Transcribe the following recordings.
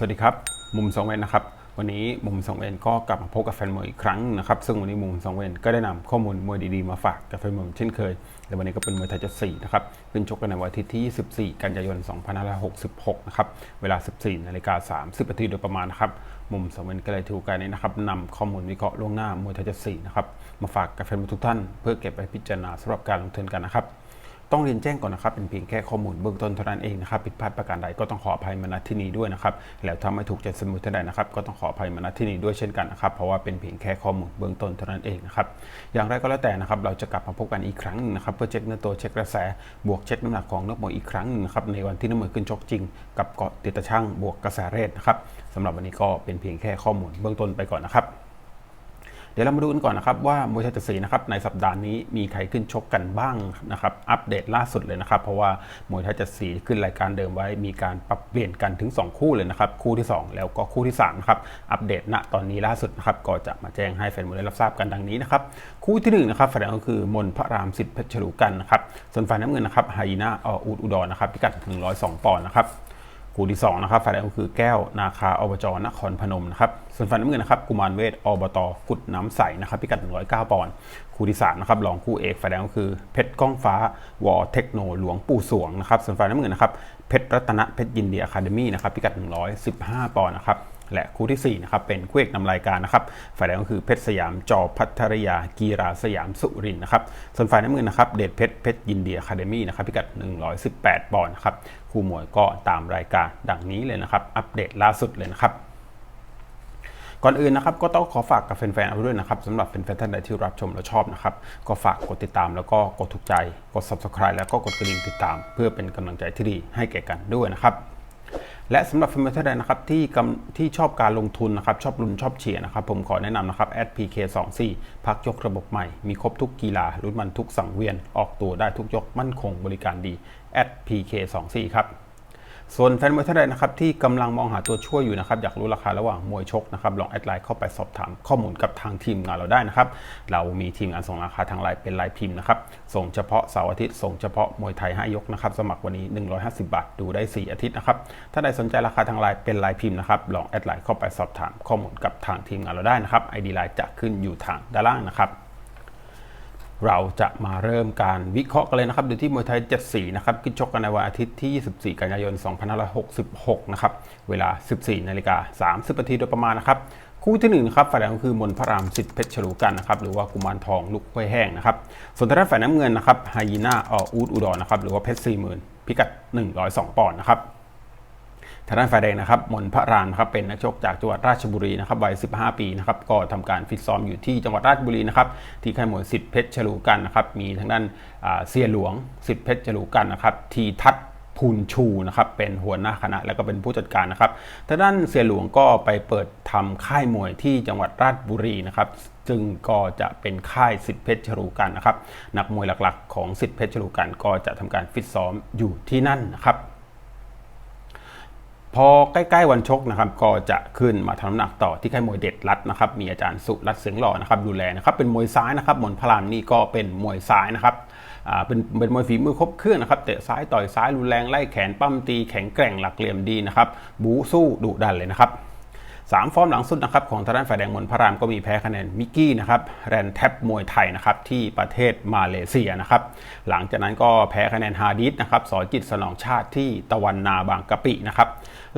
สวัสดีครับ มุมสองเวนนะครับ วันนี้มุมสองเวนก็กลับมาพบกับแฟนมวยอีกครั้งนะครับ ซึ่งวันนี้มุมสองเวนก็ได้นำข้อมูลมวยดีๆมาฝากกับแฟนมวยเช่นเคย และวันนี้ก็เป็นมวยไทยจุดสี่นะครับเป็นชกกันในวันอาทิตย์ที่ 24 กันยายน 2566 นะครับ เวลา 14นาฬิกา30นาทีโดยประมาณนะครับ มุมสองเวนก็เลยถือกาสนี้นะครับนำข้อมูลวิเคราะห์ล่วงหน้า มวยไทยจุดสี่นะครับ มาฝากกับแฟนมวยทุกท่าน เพื่อเก็บไปพิจารณาสำหรับการลงทุนกันนะครับ ต้องเรียนแจ้งก่อนนะครับ เป็นเพียงแค่ข้อมูลเบื้องต้นเท่านั้นเองนะครับผิดพลาดประการใดก็ต้องขออภัยมาณที่นี้ด้วยนะครับแล้วถ้าไม่ถูกใจสมุดท่านใดนะครับ ก็ต้องขออภัยมาณที่นี้ด้วยเช่นกันนะครับ เพราะว่าเป็นเพียงแค่ข้อมูลเบื้องต้นเท่านั้นเองนะครับอย่างไรก็แล้วแต่นะครับ เราจะกลับมาพบกันอีกครั้งหนึ่งนะครับเพื่อเช็คเนื้อตัวเช็คกระแสบวกเช็คน้ำหนักของนักมวยอีกครั้งหนึ่งนะครับในวันที่นักมวยขึ้นชกจริง กับเกาะติดตะช่างบวกกระแสเรทนะครับสำหรับวันนี้ก็เป็นเพียงแค่ข้อมูลเบื้องต้นไปก่อนนะครับ ดี๋ยวเรามาดูกันก่อนนะครับว่ามวยไทยจ็ดสีนะครับในสัปดาห์นี้มีใครขึ้นชกกันบ้างนะครับอัปเดตล่าสุดเลยนะครับเพราะว่ามวยไทยจ็ดสีขึ้นรายการเดิมไว้มีการปรับเปลี่ยนกันถึง 2 คู่เลยนะครับคู่ที่ 2 แล้วก็คู่ที่3นะครับอัปเดตณตอนนี้ล่าสุดนะครับก็จะมาแจ้งให้แฟนมวยได้รับทราบกันดังนี้นะครับคู่ที่1นะครับแสดงก็คือมนพระรามสิทธิ์เพชรฉลูกันนะครับส่วนฝ่ายน้ำเงินนะครับไฮยีน่าออูดอุดรนะครับพิกัด102ปอนด์นะครับ คู่ที่2นะครับฝ่ายแดงก็คือแก้วนาคาอบจนครพนมนะครับส่วนฝ่ายน้ำเงินนะครับกุมารเวทอบตกุดน้ำใสนะครับพิกัด109ปอนด์คู่ที่3นะครับรองคู่เอกฝ่ายแดงก็คือเพชรก้องฟ้าวอเทคโนหลวงปู่สวงนะครับส่วนฝ่ายน้ำเงินนะครับเพชรรัตนเพชรยินดีอะคาเดมี่นะครับพิกัด 115 ปอนด์นะครับ และคู่ที่ 4 นะครับ เป็นคู่เอกนำรายการนะครับ ฝ่ายแดงก็คือเพชรสยามจอพัทรยา กีราสยามสุรินทร์นะครับ ส่วนฝ่ายน้ำเงินนะครับ เดชเพชรเพชรยินเดีอะคาเดมี่นะครับพิกัด 118 ปอนด์นะครับ คู่มวยก็ตามรายการดังนี้เลยนะครับ อัปเดตล่าสุดเลยนะครับก่อนอื่นนะครับก็ต้องขอฝากกับแฟนๆเอาไว้ด้วยนะครับสำหรับแฟนๆท่านใดที่รับชมและชอบนะครับก็ฝากกดติดตามแล้วก็กดถูกใจ กด subscribe แล้วก็กดกระดิ่งติดตาม เพื่อเป็นกำลังใจที่ดีให้แก่กันด้วยนะครับ และสำหรับแฟนๆท่านใดนะครับที่กำที่ชอบการลงทุนนะครับชอบลุ้นชอบเชียร์นะครับผมขอแนะนำนะครับ @pk24 พักยกระบบใหม่ มีครบทุกกีฬาลุ้นมันทุกสังเวียน ออกตัวได้ทุกยกมั่นคงบริการดี @pk24 ครับ ส่วนแฟนมวยท่านใดนะครับที่กำลังมองหาตัวช่วยอยู่นะครับอยากรู้ราคาระหว่างมวยชกนะครับลองแอดไลน์เข้าไปสอบถามข้อมูลกับทางทีมงานเราได้นะครับเรามีทีมงานส่งราคาทางไลน์เป็นไลน์พิมพ์นะครับส่งเฉพาะเสาร์อาทิตย์ส่งเฉพาะมวยไทย5ยกนะครับสมัครวันนี้ 150 บาท ดูได้ 4 อาทิตย์นะครับถ้าใดสนใจราคาทางไลน์เป็นไลน์พิมพ์นะครับลองแอดไลน์เข้าไปสอบถามข้อมูลกับทางทีมงานเราได้นะครับ ID ไลน์จะขึ้นอยู่ทางด้านล่างนะครับ เราจะมาเริ่มการวิเคราะห์กันเลยนะครับโดยที่มวยไทย 74 นะครับขึ้นชกกันในวันอาทิตย์ที่ 24 กันยายน 2566 นะครับ เวลา 14 นาฬิกา 30 นาทีโดยประมาณนะครับ คู่ที่ 1 นะครับฝ่ายแดงก็คือมนพระรามสิทธิ์เพชรฉลูกันนะครับ หรือว่ากุมารทองลูกห้วยแห้งนะครับ ส่วนทางด้านฝ่ายน้ำเงินนะครับไฮยีน่าออูดอุดรนะครับ หรือว่าเพชร 40,000 พิกัด 102 ปอนด์นะครับ ทางด้านฝ่ายแดงนะครับมนพระรามนครับเป็นนักชกจากจังหวัดราชบุรีนะครับวัย 15 ปีนะครับก็ทำการฟิตซ้อมอยู่ที่จังหวัดราชบุรีนะครับที่ค่ายมวยสิทธิ์เพชรฉลูกันนะครับมีทางด้านเซียหลวงสิทธิ์เพชรฉลูกันนะครับทีทัศน์พูนชูนะครับเป็นหัวหน้าคณะแล้วก็เป็นผู้จัดการนะครับทางด้านเซียหลวงก็ไปเปิดทำค่ายมวยที่จังหวัดราชบุรีนะครับซึ่งก็จะเป็นค่ายสิทธิ์เพชรฉลูกันนะครับนักมวยหลักๆ ของสิทธิ์เพชรฉลูกันก็จะทำการฟิตซ้อมอยู่ที่นั่นนะครับ พอใกล้ๆวันชกนะครับก็จะขึ้นมาทำน้ำหนักต่อที่ค่ายมวยเด็ดรัดนะครับมีอาจารย์สุรัตน์เสียงหล่อนะครับดูแลนะครับเป็นมวยซ้ายนะครับมนพลานนี่ก็เป็นมวยซ้ายนะครับเป็นเป็นมวยฝีมือครบเครื่องนะครับเตะซ้ายต่อยซ้ายรุนแรงไล่แขนปั้มตีแข็งแกร่งหลักเหลี่ยมดีนะครับบูสู้ดุดันเลยนะครับ สามฟอร์มหลังสุดนะครับของทางด้านฝ่ายแดงมนพระรามก็มีแพ้คะแนนมิกกี้นะครับแรนแท็บมวยไทยนะครับที่ประเทศมาเลเซียนะครับหลังจากนั้นก็แพ้คะแนนฮาดิสนะครับสอจิตสนองชาติที่ตะวันนาบางกะปินะครับ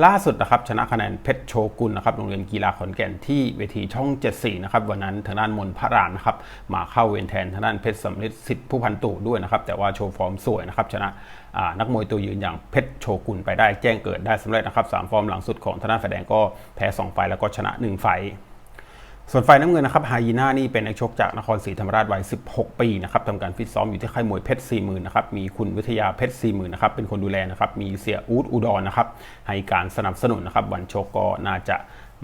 ล่าสุดนะครับชนะคะแนนเพชรโชกุลนะครับโรงเรียนกีฬาขอนแก่นที่เวทีช่อง 74นะครับวันนั้นทางด้านมนพระรามนะครับมาเข้าเวรแทนทางด้านเพชรสำลิดสิทธิ์ผู้พันตู่ด้วยนะครับแต่ว่าโชว์ฟอร์มสวยนะครับชนะ นักมวยตัวยืนอย่างเพชรโชกุลไปได้แจ้งเกิดได้สำเร็จนะครับสามฟอร์มหลังสุดของทางด้านฝ่ายแดงก็แพ้2ไฟแล้วก็ชนะ 1 ไฟส่วนไฟน้ำเงินนะครับไฮยีน่านี่เป็นนักชกจากนครศรีธรรมราชวัย 16 ปีนะครับทำการฟิตซ้อมอยู่ที่ค่ายมวยเพชร 40,000นะครับ มีคุณวิทยาเพชร 40,000นะครับเป็นคนดูแลนะครับ มีเสียอูดอุดรนะครับให้การสนับสนุนนะครับวันชกก็น่าจะ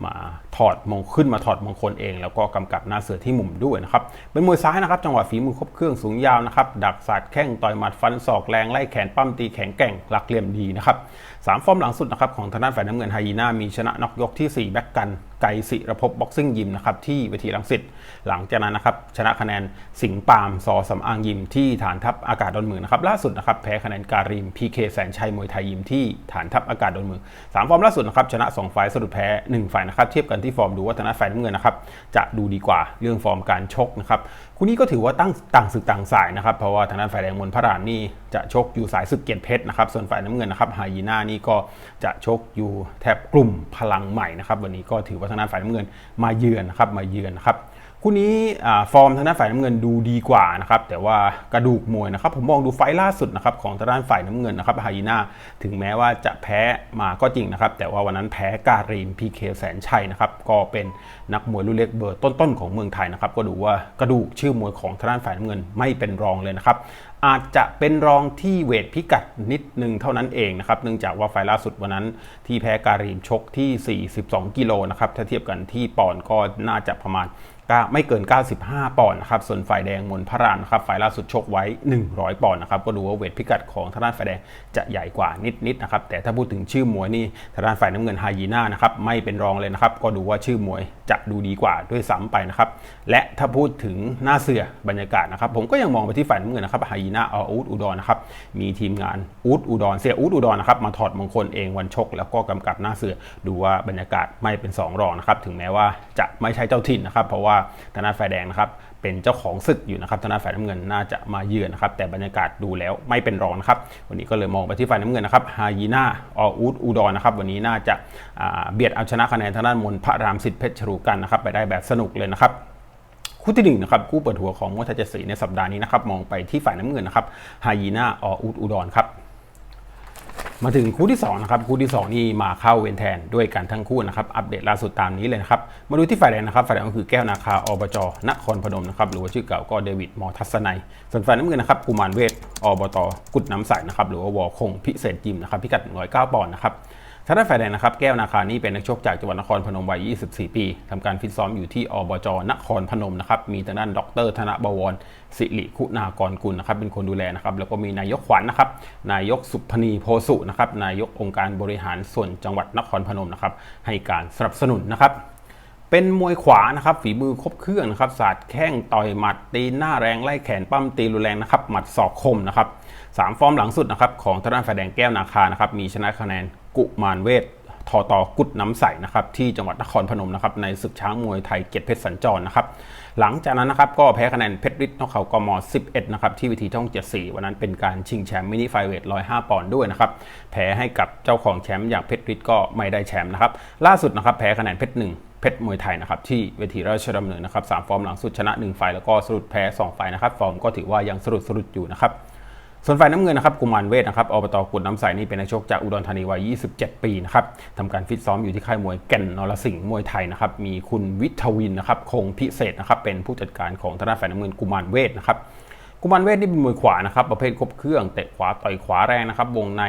มา ถอดมงขึ้นมาถอดมงคลเอง แล้วก็กำกับหน้าเสือที่มุมด้วยนะครับเป็นมวยซ้ายนะครับจังหวะฝีมือครบเครื่องสูงยาวนะครับดักสาดแข้งต่อยหมัดฟันศอกแรงไล่แขนปั้มตีแข็งแกร่งหลักเหลี่ยมดีนะครับสามฟอร์มหลังสุดนะครับของทางด้านฝ่ายน้ำเงินไฮยีน่ามีชนะน็อกยกที่ 4 แบ็กกันไกศิรภพบ็อกซิ่งยิมนะครับที่เวทีลังสิตหลังจากนั้นนะครับชนะคะแนนสิงปามซอสำอางยิมที่ฐานทัพอากาศดอนเมืองนะครับล่าสุดนะครับแพ้คะแนนการีมพีเคแสนชัยมวยไทยยิมที่ฐานทัพอากาศดอนเมืองสามฟอร์มล่าสุดนะครับชนะ2ฝ่ายสรุปแพ้1ฝ่ายนะครับเทียบกันที่ที่ฟอร์มดูว่าทางด้านฝ่ายน้ำเงินนะครับจะดูดีกว่าเรื่องฟอร์มการชกนะครับคู่นี้ก็ถือว่าตั้งต่างศึกต่างสายนะครับเพราะว่าทางด้านฝ่ายแดงมนพระรามนี่จะชกอยู่สายศึกเกียรติเพชรนะครับส่วนฝ่ายน้ำเงินนะครับไฮยีน่านี่ก็จะชกอยู่แทบกลุ่มพลังใหม่นะครับวันนี้ก็ถือว่าทางด้านฝ่ายน้ำเงินมาเยือนนะครับมาเยือนนะครับ คู่นี้ฟอร์มทางด้านฝ่ายน้ำเงินดูดีกว่านะครับแต่ว่ากระดูกมวยนะครับผมมองดูไฟล่าสุดนะครับของทางด้านฝ่ายน้ำเงินนะครับไฮยีน่าถึงแม้ว่าจะแพ้มาก็จริงนะครับแต่ว่าวันนั้นแพ้การีมพีเคแสนชัยนะครับก็เป็นนักมวยรุ่นเล็กเบอร์ต้นๆของเมืองไทยนะครับก็ดูว่ากระดูกชื่อมวยของทางด้านฝ่ายน้ำเงินไม่เป็นรองเลยนะครับอาจจะเป็นรองที่เวทพิกัดนิดนึงเท่านั้นเองนะครับเนื่องจากว่าไฟล่าสุดวันนั้นที่แพ้การีมชกที่ 42 กิโลนะครับถ้าเทียบกันที่ปอนก็น่าจะประมาณ ไม่เกิน 95 ปอนด์นะครับ ส่วนฝ่ายแดงมนพระรามนะครับ ฝ่ายล่าสุดชกไว้ 100 ปอนด์นะครับ ก็ดูว่าเวทพิกัดของทางด้านฝ่ายแดงจะใหญ่กว่านิดๆนะครับ แต่ถ้าพูดถึงชื่อมวยนี่ทางด้านฝ่ายน้ำเงินไฮยีน่านะครับ ไม่เป็นรองเลยนะครับ ก็ดูว่าชื่อมวยจะดูดีกว่าด้วยซ้ำไปนะครับ และถ้าพูดถึงหน้าเสือบรรยากาศนะครับ ผมก็ยังมองไปที่ฝ่ายน้ำเงินนะครับไฮยีน่าออูดอุดรนะครับ มีทีมงานอูดอุดรเสียอูดอุดรนะครับมาถอดมงคลเองวันชก แล้วก็กำกับหน้าเสือดูว่าบรรยากาศไม่เป็น2รองนะครับ ถึงแม้ว่าจะไม่ใช่เจ้าถิ่นนะครับ เพราะว่าทางด้าฝ่ายแดงนะครับเป็นเจ้าของศึกอยู่นะครับทางด้าฝ่ายน้ำเงินน่าจะมาเยือนนะครับแต่บรรยากาศดูแล้วไม่เป็นรองนะครับวันนี้ก็เลยมองไปที่ฝ่ายน้ำเงินนะครับฮายีนาออูดอุดรนนะครับวันนี้น่าจะเบียดเอาชนะคะแนนทางด้านมนพระรามสิทธิ์เพชรชรูกันนะครับไปได้แบบสนุกเลยนะครับคู่ที่หนึ่งนะครับคู่เปิดหัวของมวยไทยเจสีในสัปดาห์นี้นะครับมองไปที่ฝ่ายน้ำเงินนะครับฮายีนาออูดอุดรครับ มาถึงคู่ที่2นะครับคู่ที่ 2 นี่มาเข้าเวนแทนด้วยกันทั้งคู่นะครับอัปเดตล่าสุดตามนี้เลยนะครับมาดูที่ฝ่ายแดงนะครับฝ่ายแดงก็คือแก้วนาคาอบจนครพนมนะครับหรือว่าชื่อเก่าก็เดวิดมอทัศนัยส่วนฝ่ายน้ำเงินนะครับกุมารเวทอบตกุดน้ำใสนะครับหรือว่าวอคงพิเศษจิมนะครับพิกัด109ปอนด์นะครับ ทางด้านฝ่ายแดงนะครับแก้วนาคานี่เป็นนักชกจากจังหวัดนครพนมวัย 24 ปีทำการฟิตซ้อมอยู่ที่อบจนครพนมนะครับมีทางด้านดร ธนบวรสิริคุณากรกุลนะครับเป็นคนดูแลนะครับแล้วก็มีนายกขวัญนนะครับนายกสุพนีโพสุนะครับนายกองค์การบริหารส่วนจังหวัดนครพนมนะครับให้การสนับสนุนนะครับ เป็นมวยขวานะครับฝีมือครบเครื่องนะครับศาสตร์แข้งต่อยหมัดตีหน้าแรงไล่แขนปั้มตีรุนแรงนะครับหมัดศอกคมนะครับสามฟอร์มหลังสุดนะครับของทางด้านฝ่ายแดงแก้วนาคานะครับมีชนะคะแนนกุมารเวททอตอกุดน้ำใสนะครับที่จังหวัดนครพนมนะครับในศึกช้างมวยไทยเกียรติเพชรสัญจรนะครับหลังจากนั้นนะครับก็แพ้คะแนนเพชรฤทธิ์นกเขากม11นะครับที่วิธีท่อง 74 วันนั้นเป็นการชิงแชมป์มินิไฟเวท105 ปอนด์ด้วยนะครับแพ้ให้กับเจ้าของแชมป์อย่างเพชรฤทธิ์ก็ไม่ได้แชมป์นะครับล่าสุดนะครับแพ้คะแนนเพชรหนึ่ง เพชรมวยไทยนะครับที่เวทีราชดำเนินนะครับสามฟอร์มหลังสุดชนะ 1 ไฟแล้วก็สรุปแพ้ 2 ไฟนะครับ ฟอร์มก็ถือว่ายังสรุปสรุปอยู่นะครับส่วนฝ่ายน้ำเงินนะครับกุมารเวทนะครับอบตกุดน้ำใสนี่เป็นนักชกจากอุดรธานีวัย 27 ปีนะครับทำการฟิตซ้อมอยู่ที่ค่ายมวยแก่นนรสิงห์มวยไทยนะครับมีคุณวิทวินนะครับคงพิเศษนะครับเป็นผู้จัดการของทางด้าฝ่ายน้ำเงินกุมารเวทนะครับกุมารเวทนี่เป็นมวยขวานะครับประเภทครบเครื่องเตะขวาต่อยขวาแรงนะครับวงใน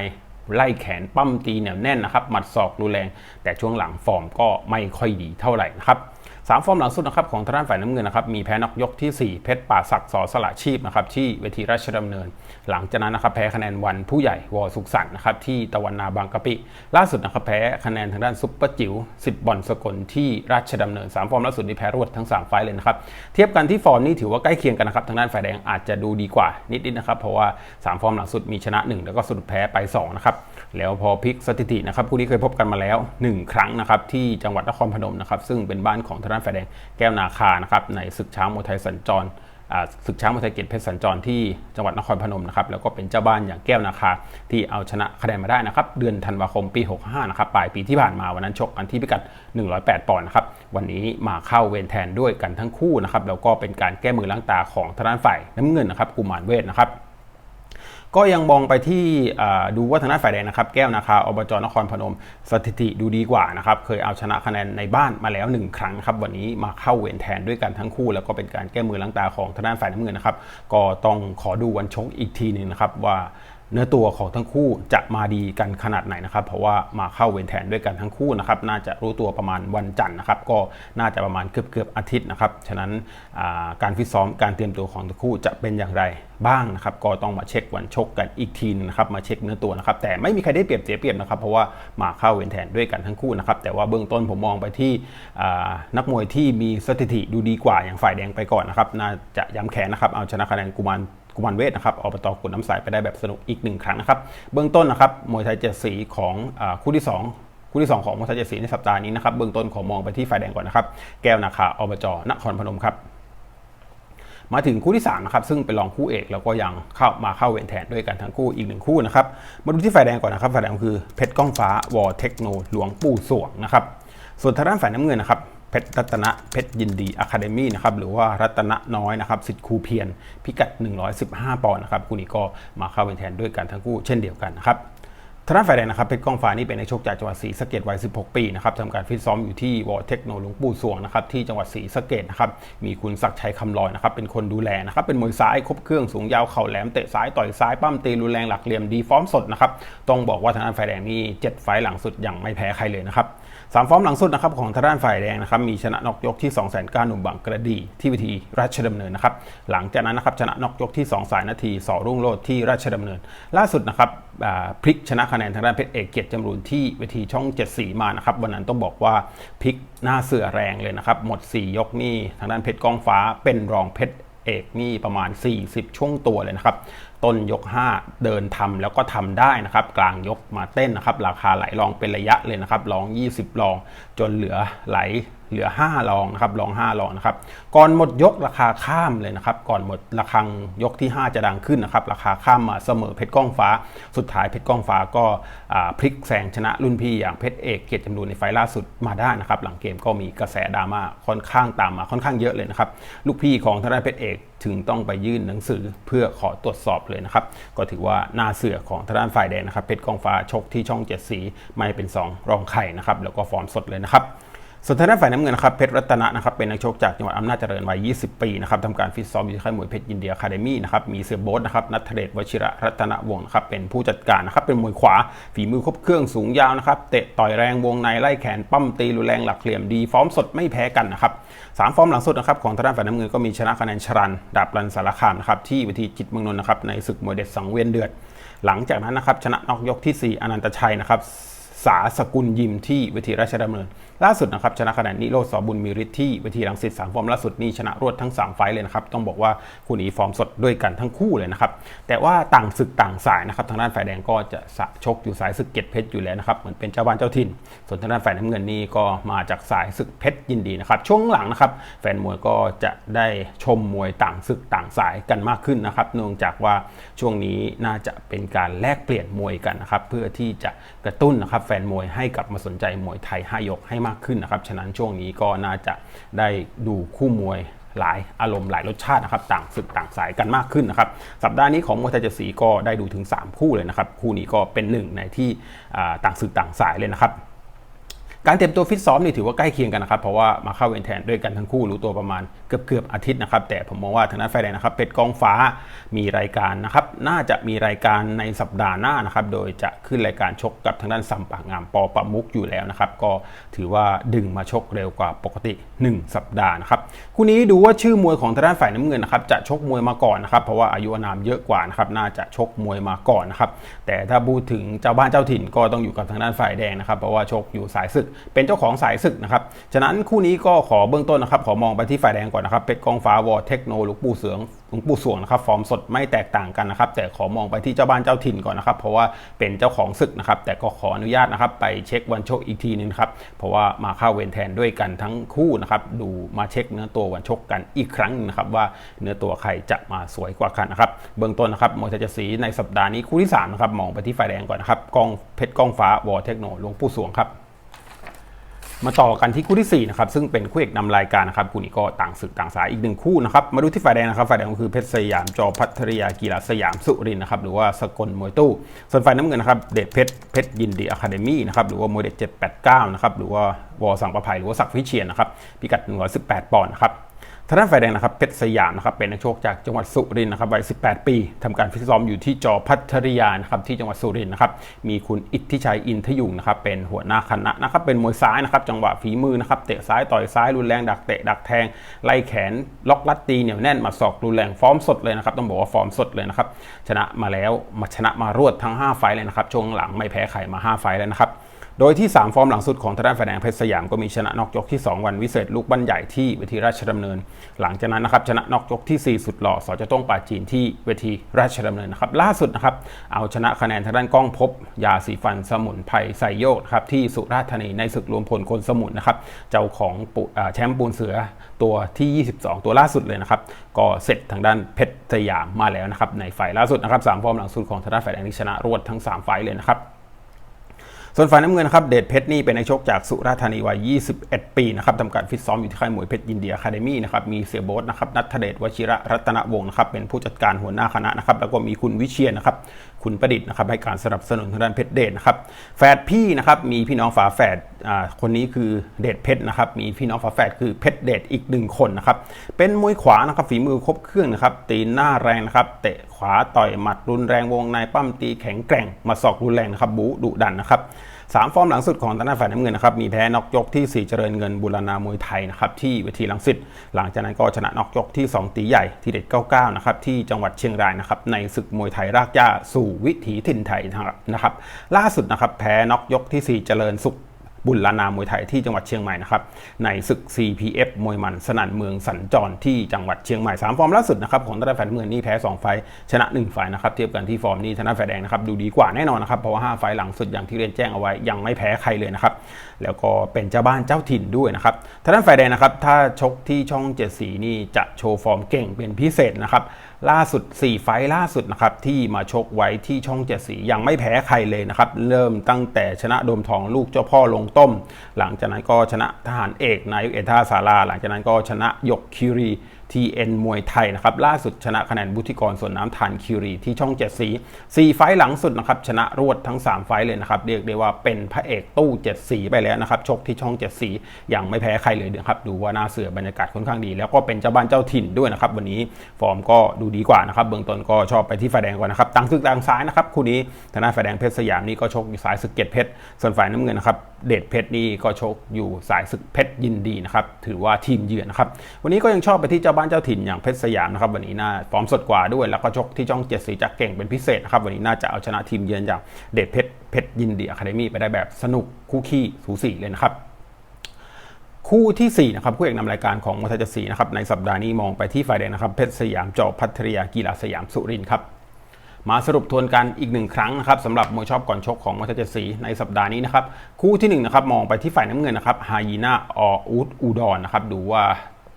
ไล่แขนปั้มตีเหนียวแน่นนะครับหมัดศอกรุนแรง แต่ช่วงหลังฟอร์มก็ไม่ค่อยดีเท่าไหร่นะครับ สามฟอร์มหลังสุดนะครับของทางด้านฝ่ายน้ำเงินนะครับมีแพ้นักยกที่ 4 เพชรป่าศักดิ์สอสละชีพนะครับที่เวทีราชดำเนิน หลังจากนั้นนะครับแพ้คะแนนวันผู้ใหญ่วอสุขสันนะครับที่ตะวันนาบางกะปิ ล่าสุดนะครับแพ้คะแนนทางด้านซุปเปอร์จิ๋วสิบบอลสกลที่ราชดำเนินสามฟอร์มล่าสุดนี้แพ้รวดทั้ง3ไฟเลยนะครับเทียบกันที่ฟอร์มนี้ถือว่าใกล้เคียงกันนะครับทางด้านฝ่ายแดงอาจจะดูดีกว่านิดๆนะครับเพราะว่า 3 ฟอร์มหลังสุดมีชนะ 1 แล้วก็สุดแพ้ไป2นะครับแล้วพอพลิกสถิตินะครับคู่นี้เคยพบกันมาแล้ว 1 ครั้งนะครับที่จังหวัดนครพนมนะครับซึ่งเป็นบ้านของทางานฝ่ายแดงแก้วนาคานะครับในศึกช้างมวยไทยสัญจรศึกช้างมวยไทยเกียรติเพชรสัญจรที่จังหวัดนครพนมนะครับแล้วก็เป็นเจ้าบ้านอย่างแก้วนาคาที่เอาชนะคะแนนมาได้นะครับเดือนธันวาคมปี 65นะครับปลายปีที่ผ่านมาวันนั้นชกกันที่พิกัด 108 ปอนด์นะครับวันนี้มาเข้าเวรแทนด้วยกันทั้งคู่นะครับแล้วก็เป็นการแก้มือล้างตาของทางด้านฝ่ายน้ำเงินนะครับกุมารเวทนะครับ ก็ยังมองไปที่ดูว่าทางด้านฝ่ายแดงนะครับ แก้วนาคาอบจนครพนม สถิติดูดีกว่านะครับ เคยเอาชนะคะแนนในบ้านมาแล้ว 1 ครั้งครับ วันนี้มาเข้าเวรแทนด้วยกันทั้งคู่ แล้วก็เป็นการแก้มือล้างตาของทางด้านฝ่ายน้ำเงินนะครับ ก็ต้องขอดูวันชกอีกทีหนึ่งนะครับว่า เนื้อตัวของทั้งคู่จะมาดีกันขนาดไหนนะครับ เพราะว่ามาเข้าเวรแทนด้วยกันทั้งคู่นะครับ น่าจะรู้ตัวประมาณวันจันทร์นะครับ ก็น่าจะประมาณเกือบเกือบอาทิตย์นะครับ ฉะนั้นการฟิตซ้อมการเตรียมตัวของทั้งคู่จะเป็นอย่างไรบ้างนะครับ ก็ต้องมาเช็ควันชกกันอีกทีนะครับ มาเช็คเนื้อตัวนะครับ แต่ไม่มีใครได้เปรียบเสียเปรียบนะครับ เพราะว่ามาเข้าเวรแทนด้วยกันทั้งคู่นะครับ แต่ว่าเบื้องต้นผมมองไปที่นักมวยที่มีสถิติดูดีกว่าอย่างฝ่ายแดงไปก่อนนะครับ น่าจะย้ำแค้นนะครับ เอาชนะคะแนนกุมาร กุมารเวทนะครับอบตกุนน้ำใสไปได้แบบสนุกอีกหนึ่งครั้งนะครับ เบื้องต้นนะครับมวยไทยเจ็ดสีของอคู่ที่ 2คู่ที่ 2 ของมวยไทยเจ็ดสีในสัปดาห์นี้นะครับเบื้องต้นขอมองไปที่ฝ่ายแดงก่อนนะครับ แก้วนาคาอบจนครพนมครับมาถึงคู่ที่3นะครับซึ่งเป็นรองคู่เอกแล้วก็ยังเข้ามาเข้าเวรแทนด้วยกันทั้งคู่อีกหนึ่งคู่นะครับมาดูที่ฝ่ายแดงก่อนนะครับฝ่ายแดงคือเพชรก้องฟ้าวอเทคโนหลวงปู่สวงนะครับส่วนทางด้านฝ่ายน้ำเงินนะครับ เพชรรัตนะเพชรยินดีอะคาเดมี่นะครับหรือว่ารัตนะน้อยนะครับสิทธิ์ครูเพียรพิกัด 115 ปอนด์นะครับคู่นี้ก็มาเข้าเวรแทนด้วยกันทั้งคู่เช่นเดียวกันนะครับทางด้านฝ่ายแดงนะครับเพชรกองฟ้านี่เป็นนักชกจากจังหวัดศรีสะเกดวัย 16 ปีนะครับทำการฟิตซ้อมอยู่ที่วอเทคโนหลวงปู่สวงนะครับที่จังหวัดศรีสะเกดนะครับมีคุณศักดิ์ชัยคำลอยนะครับเป็นคนดูแลนะครับเป็นมวยซ้ายครบเครื่องสูงยาวเข่าแหลมเตะซ้ายต่อยซ้ายปั้มตีรุนแรงหลักเหลี่ยมดีฟอร์มสดนะครับต้องบอกว่าทางด้านฝ่ายแดงนี่7ไฟหลังสุดยังไม่แพ้ใครเลยนะครับ สามฟอร์มหลังสุดนะครับของทางด้านฝ่ายแดงนะครับมีชนะนอกยกที่2 0 0 0 0 9หนุ่มบางกระดี ที่วิธีราชดำเนินนะครับหลังจากนั้นนะครับชนะนอกยกที่ 2 สายนาทีสอรุ่งโรจน์ที่ราชดำเนิน ล่าสุดนะครับพลิกชนะคะแนนทางด้านเพชรเอกเกียรติจำรูนที่เวทีช่อง 7 สีมานะครับวันนั้นต้องบอกว่าพลิกหน้าเสือแรงเลยนะครับหมด 4 ยกนี่ทางด้านเพชรกองฟ้าเป็นรองเพชรเอกนี่ประมาณ 40 ช่วงตัวเลยนะครับ ต้นยก 5 เดินทำแล้วก็ทำได้นะครับ กลางยกมาเต้นนะครับ ราคาไหลรองเป็นระยะเลยนะครับรอง 20รอง จนเหลือไหลเหลือ5รองนะครับรอง5รองนะครับ ก่อนหมดยกราคาข้ามเลยนะครับ ก่อนหมดระฆังยกที่ 5 จะดังขึ้นนะครับ ราคาข้ามมาเสมอเพชรก้องฟ้า สุดท้ายเพชรก้องฟ้าก็พลิกแซงชนะรุ่นพี่อย่างเพชรเอกเกียรติจำรูนในไฟล์ล่าสุดมาได้นะครับ หลังเกมก็มีกระแสดราม่าค่อนข้างตามมาค่อนข้างเยอะเลยนะครับ ลูกพี่ของทางด้านเพชรเอกถึงต้องไปยื่นหนังสือเพื่อขอตรวจสอบเลยนะครับ ก็ถือว่าหน้าเสือของทางด้านฝ่ายแดงนะครับเพชรกองฟ้าชกที่ช่องเจ็ดสีไม่เป็น 2 รองไข่นะครับแล้วก็ฟอร์มสดเลยนะครับ ส่วนทางด้านฝ่ายน้ำเงินนะครับเพชรรัตนะนะครับเป็นนักชกจากจังหวัดอำนาจเจริญวัย 20 ปีนะครับทำการฟิตซ้อมอยู่ที่ค่ายมวยเพชรยินเดียคาเดมี่นะครับมีเสือโบ๊ทนะครับนัทเดชวชิระรัตนวงศ์นะครับเป็นผู้จัดการนะครับเป็นมวยขวาฝีมือครบเครื่องสูงยาวนะครับเตะต่อยแรงวงในไล่แขนปั้มตีรุนแรงหลักเหลี่ยมดีฟอร์มสดไม่แพ้กันนะครับสามฟอร์มหลังสุดนะครับของทางด้านฝ่ายน้ำเงินก็มีชนะคะแนนชรันดาบรันสารคามนะครับที่เวทีจิตเมืองนนท์นะครับในศึกมวยเด็ดสังเวียนเดือด หลังจากนั้นนะครับชนะนอกยกที่ 4 อนันตชัยนะครับสาสกุลยิมที่เวทีราชดำเนิน ล่าสุดนะครับชนะคะแนนนิโรธสอบุญมีฤทธิ์ที่เวทีรังสิตสามฟอร์มล่าสุดนี่ชนะรวดทั้ง 3 ไฟเลยนะครับต้องบอกว่าคู่นี้ฟอร์มสดด้วยกันทั้งคู่เลยนะครับแต่ว่าต่างศึกต่างสายนะครับทางด้านฝ่ายแดงก็จะสะชกอยู่สายศึกเก็ดเพชรอยู่แล้วนะครับเหมือนเป็นเจ้าบ้านเจ้าถิ่น ส่วนทางด้านฝ่ายน้ำเงินนี่ก็มาจากสายศึกเพชรยินดีนะครับช่วงหลังนะครับแฟนมวยก็จะได้ชมมวยต่างศึกต่างสายกันมากขึ้นนะครับเนื่องจากว่าช่วงนี้น่าจะเป็นการแลกเปลี่ยนมวยกันนะครับเพื่อที่จะกระตุ้นนะครับแฟนมวยให้กลับมาสนใจมวยไทย5ยกให้มากขึ้นนะครับ ฉะนั้นช่วงนี้ก็น่าจะได้ดูคู่มวยหลายอารมณ์หลายรสชาตินะครับ ต่างศึกต่างสายกันมากขึ้นนะครับ สัปดาห์นี้ของมวยไทยเจ็ดสีก็ได้ดูถึง 3 คู่เลยนะครับ คู่นี้ก็เป็นหนึ่งในที่ต่างศึกต่างสายเลยนะครับ การเตรียมตัวฟิตซ้อมนี่ถือว่าใกล้เคียงกันนะครับเพราะว่ามาเข้าเวรแทนด้วยกันทั้งคู่รู้ตัวประมาณเกือบเกือบอาทิตย์นะครับแต่ผมมองว่าทางด้านไฟแดงนะครับเป็ดกองฟ้ามีรายการนะครับน่าจะมีรายการในสัปดาห์หน้านะครับโดยจะขึ้นรายการชกกับทางด้านซัมปะงามปอประมุกอยู่แล้วนะครับก็ถือว่าดึงมาชกเร็วกว่าปกติ 1 สัปดาห์นะครับคู่นี้ดูว่าชื่อมวยของทางด้านฝ่ายน้ำเงินนะครับจะชกมวยมาก่อนนะครับเพราะว่าอายุอานามเยอะกว่านะครับน่าจะชกมวยมาก่อนนะครับแต่ถ้าพูดถึงเจ้าบ้านเจ้าถิ่นก็ต้องอยู่กับทางด้านฝ่ายแดงนะครับเพราะว่าชกอยู่สายศึก เป็นเจ้าของสายศึกนะครับฉะนั้นคู่นี้ก็ขอเบื้องต้นนะครับขอมองไปที่ฝ่ายแดงก่อนนะครับเพชรกองฟ้าวอเทคโนโลวงปู่เสือง หลวงปู่สวงนะครับฟอร์มสดไม่แตกต่างกันนะครับ แต่ขอมองไปที่เจ้าบ้านเจ้าถิ่นก่อนนะครับ เพราะว่าเป็นเจ้าของศึกนะครับ แต่ก็ขออนุญาตนะครับ ไปเช็ควันชกอีกทีนึงครับ เพราะว่ามาเข้าเวรแทนด้วยกันทั้งคู่นะครับ ดูมาเช็คเนื้อตัววันชกกันอีกครั้งหนึงนะครับ ว่าเนื้อตัวใครจะมาสวยกว่ากันนะครับ เบื้องต้นนะครับมวยเจสีในสัปดาห์นี้คู่ที่สามนะครับมองไปที่ฝ่ายแดงก่อนนะครับกองเพชรกองฟ้าวอเทคโนหลวงปู่สวงครับ มาต่อกันที่คู่ที่ 4 นะครับ ซึ่งเป็นคู่เอกนำรายการนะครับคู่นี้ก็ต่างศึกต่างสายอีกหนึ่งคู่นะครับ มาดูที่ฝ่ายแดงนะครับ ฝ่ายแดงก็คือเพชรสยามจอพัทรยากีฬาสยามสุรินทร์นะครับ หรือว่าสกลมวยตู้ ส่วนฝ่ายน้ำเงินนะครับเดชเพชรเพชรยินดีอะคาเดมี่นะครับหรือว่ามวยเด็ด789 นะครับหรือว่าวอสังประภัยหรือว่าศักดิ์วิเชียนนะครับพิกัด 118 ปอนด์นะครับ ทางด้านฝ่ายแดงนะครับเพชรสยามนะครับเป็นนักชกจากจังหวัดสุรินทร์นะครับวัย 18 ปีทำการฟิตซ้อมอยู่ที่จอพัทริยานะครับที่จังหวัดสุรินทร์นะครับมีคุณอิทธิชัยอินทยุงนะครับเป็นหัวหน้าคณะนะครับเป็นมวยซ้ายนะครับจังหวะฝีมือนะครับเตะซ้ายต่อยซ้ายรุนแรงดักเตะดักแทงไล่แขนล็อกลัดตีเหนียวแน่นมาศอกรุนแรงฟอร์มสดเลยนะครับต้องบอกว่าฟอร์มสดเลยนะครับชนะมาแล้วมาชนะมารวดทั้ง 5 ไฟเลยนะครับช่วงหลังไม่แพ้ใครมา 5 ไฟแล้วนะครับ โดยที่ 3 ฟอร์มหลังสุดของทางด้านฝ่ายแดงเพชรสยามก็มีชนะนอกยกที่ 2 วันวิเศษลูกบ้านใหญ่ที่เวทีราชดำเนิน หลังจากนั้นนะครับชนะนอกยกที่ 4 สุดหล่อสอจะต้องป่าจีนที่เวทีราชดำเนินนะครับล่าสุดนะครับเอาชนะคะแนนทางด้านกล้องพบ ยาสีฟันสมุนไพรไซโยกครับที่สุราษฎร์ธานีในศึกรวมพลคนสมุนนะครับเจ้าของอแชมป์ปูนเสือตัวที่ 22 ตัวล่าสุดเลยนะครับก็เสร็จทางด้านเพชรสยามมาแล้วนะครับในไฟล์ล่าสุดนะครับสามฟอร์มหลังสุดของทางด้านฝ่ายแดงที่ชนะรวดทั้งสามไฟล์เลยนะครับ ส่วนฝ่ายน้ำเงินนะครับเดชเพชรนี่เป็นนักชกจากสุราษฎร์ธานีวัย 21 ปีนะครับทำการฟิตซ้อมอยู่ที่ค่ายมวยเพชรยินเดียอะคาเดมี่นะครับมีเสียโบ๊ทนะครับนัทเดชวชิระรัตนวงศ์นะครับเป็นผู้จัดการหัวหน้าคณะนะครับแล้วก็มีคุณวิเชียนนะครับ คุณประดิษฐ์นะครับให้การสนับสนุนทางด้านเพชรเดชนะครับแฝดพี่นะครับมีพี่น้องฝาแฝดอ่าคนนี้คือเดชเพชรนะครับมีพี่น้องฝาแฝดคือเพชรเดชอีกหนึ่งคนนะครับเป็นมวยขวานะครับฝีมือครบเครื่องนะครับตีหน้าแรงนะครับเตะขวาต่อยหมัดรุนแรงวงในปั้มตีแข็งแกร่งมาสอกรุนแรงนะครับบูดุดันนะครับ สามฟอร์มหลังสุดของทางด้าฝ่ายน้ำเงินนะครับมีแพ้น็อกยกที่ 4 เจริญเงินบุรณามวยไทยนะครับที่เวทีลังสิตหลังจากนั้นก็ชนะน็อกยกที่ 2 ตีใหญ่ที่เด็ด 99 นะครับที่จังหวัดเชียงรายนะครับในศึกมวยไทยรากหญ้าสู่วิถีถิ่นไทยนะครับล่าสุดนะครับแพ้น็อกยกที่ 4 เจริญสุข บุญลานามวยไทยที่จังหวัดเชียงใหม่นะครับในศึก CPF มวยมันสนั่นเมืองสัญจรที่จังหวัดเชียงใหม่ 3 ฟอร์มล่าสุดนะครับของทางด้านฝ่ายน้ำเงินนี่แพ้ 2 ไฟชนะ 1 ไฟนะครับเทียบกันที่ฟอร์มนี้ทางด้านฝ่ายแดงนะครับดูดีกว่าแน่นอนนะครับเพราะว่า 5 ไฟหลังสุดอย่างที่เรียนแจ้งเอาไว้ยังไม่แพ้ใครเลยนะครับแล้วก็เป็นเจ้าบ้านเจ้าถิ่นด้วยนะครับทางด้านฝ่ายแดงนะครับถ้าชกที่ช่องเจ็ดสีนี่จะโชว์ฟอร์มเก่งเป็นพิเศษนะครับ ล่าสุด 4 ไฟล์ล่าสุดนะครับที่มาชกไว้ที่ช่องเจ็ดสียังไม่แพ้ใครเลยนะครับเริ่มตั้งแต่ชนะโดมทองลูกเจ้าพ่อลงต้ม หลังจากนั้นก็ชนะทหารเอกนายกเอท่าสาราหลังจากนั้นก็ชนะยกคิรี TN มวยไทยนะครับล่าสุดชนะคะแนนบุธิกรส่วนน้ำทานคิรีที่ช่องเจ็ดสี4ไฟล์หลังสุดนะครับชนะรวดทั้ง 3 ไฟล์เลยนะครับเรียกได้ว่าเป็นพระเอกตู้เจ็ดสีไปแล้วนะครับชกที่ช่องเจ็ดสีอยังไม่แพ้ใครเลยนะครับดูว่าน่าเสือบรรยากาศค่อนข้างดี แล้วก็เป็นเจ้าบ้านเจ้าถิ่นด้วยนะครับวันนี้ฟอร์มก็ดูดีกว่านะครับเบื้องต้นก็ชอบไปที่ฝ่ายแดงก่อนนะครับตังซึกทางซ้ายนะครับคู่นี้ทางด้านฝ่ายแดงเพชรสยามนี่ก็ชกอยู่สายศึกเกตเพชรส่วนฝ่ายน้ำเงินนะครับเดชเพชรนี่ก็ชกอยู่สายศึกเพชรยินดีนะครับถือว่าทีมเยือนนะครับวันนี้ก็ยังชอบไปที่เจ้าบ้านเจ้าถิ่นอย่างเพชรสยามนะครับวันนี้น่าฟอร์มสดกว่าด้วย แล้วก็ชกที่ช่องเจ็ดสีจักเก่งเป็นพิเศษนะครับวันนี้น่าจะเอาชนะทีมเยือนอย่างเดชเพชรเพชรยินดีอะคาเดมี่ไปได้แบบสนุกคู่ขี้สูสีเลยนะครับคู่ที่4นะครับคู่เอกนำรายการของมวยไทยเจสีนะครับในสัปดาห์นี้มองไปที่ฝ่ายแดงนะครับเพชรสยามจอพัทยากีฬาสยามสุรินทร์ครับมาสรุปทวนกันอีกหนึ่งครั้งนะครับสำหรับมวยชอบก่อนชกของมวยไทยเจสีในสัปดาห์นี้นะครับคู่ที่1นงนะครับมองไปที่ฝ่ายน้ำเงินนะครับฮายีน่าออูดอูดอนนะครับดูว่า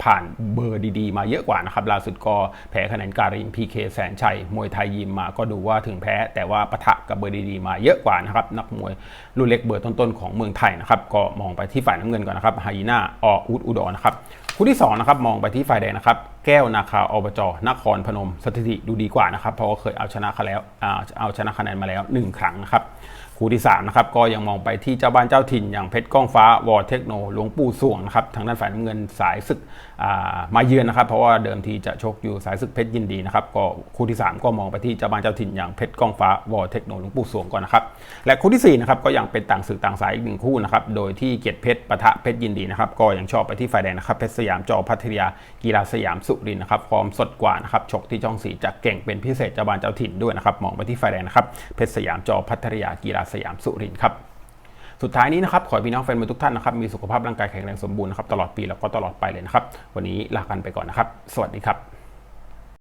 ผ่านเบอร์ดีๆ มาเยอะกว่านะครับล่าสุดก็แพ้คะแนนการินพีเคแสนชัยมวยไทยยิมมาก็ดูว่าถึงแพ้ แต่ว่าปะทะกับเบอร์ดีๆ มาเยอะกว่านะครับนักมวยรุ่นเล็กเบอร์ต้นๆของเมืองไทยนะครับก็มองไปที่ฝ่ายน้ำเงินก่อนนะครับฮายีน่าออูดอูดอนะครับคู่ที่2นะครับมองไปที่ฝ่ายแดงนะครับแก้วนาคาอบจนครพนมสถิติดูดีกว่านะครับเพราะว่าเคยเอาชนะเขาแล้วเอาชนะคะแนนมาแล้ว 1 ครั้งนะครับ คู่ที่3นะครับก็ยังมองไปที่เจ้าบ้านเจ้าถิ่นอย่างเพชรก้องฟ้าวอเทคโนหลวงปู่สวงนะครับทางด้านฝ่ายน้ำเงินสายศึกามาเยือนนะครับ เพราะว่าเดิมทีจะชกอยู่สายศึกเพชรยินดีนะครับก็คู่ที่ 3 ก็มองไปที่เจ้าบ้านเจ้าถิ่นอย่างเพชรก้องฟ้าวอเทคโนหลวงปู่สวงก่อนนะครับและคู่ที่4นะครับก็ยังเป็นต่างศึกต่างสายอีกหนึ่งคู่นะครับโดยที่เกียรติเพชรปะทะเพชรยินดีนะครับก็ยังชอบไปที่ฝ่ายแดงนะครับเพชรสยามจอพัทยากีฬาสยามสุรินทร์นะครับฟอร์มสดกว่านะครับชกที่ช่องสีจะเก่งเป็นพิเศษเจ้าบ้านเจ้าถิ่นด้วยนะครับมองไปที่ฝ่ายแดงนะครับเพชรสยามจอพัทยากีฬาสยามสุรินทร์ครับ สุดท้ายนี้นะครับ ขอให้พี่น้องแฟนบอลทุกท่านนะครับ มีสุขภาพร่างกายแข็งแรงสมบูรณ์นะครับ ตลอดปีแล้วก็ตลอดไปเลยนะครับ วันนี้ลากันไปก่อนนะครับ สวัสดีครับ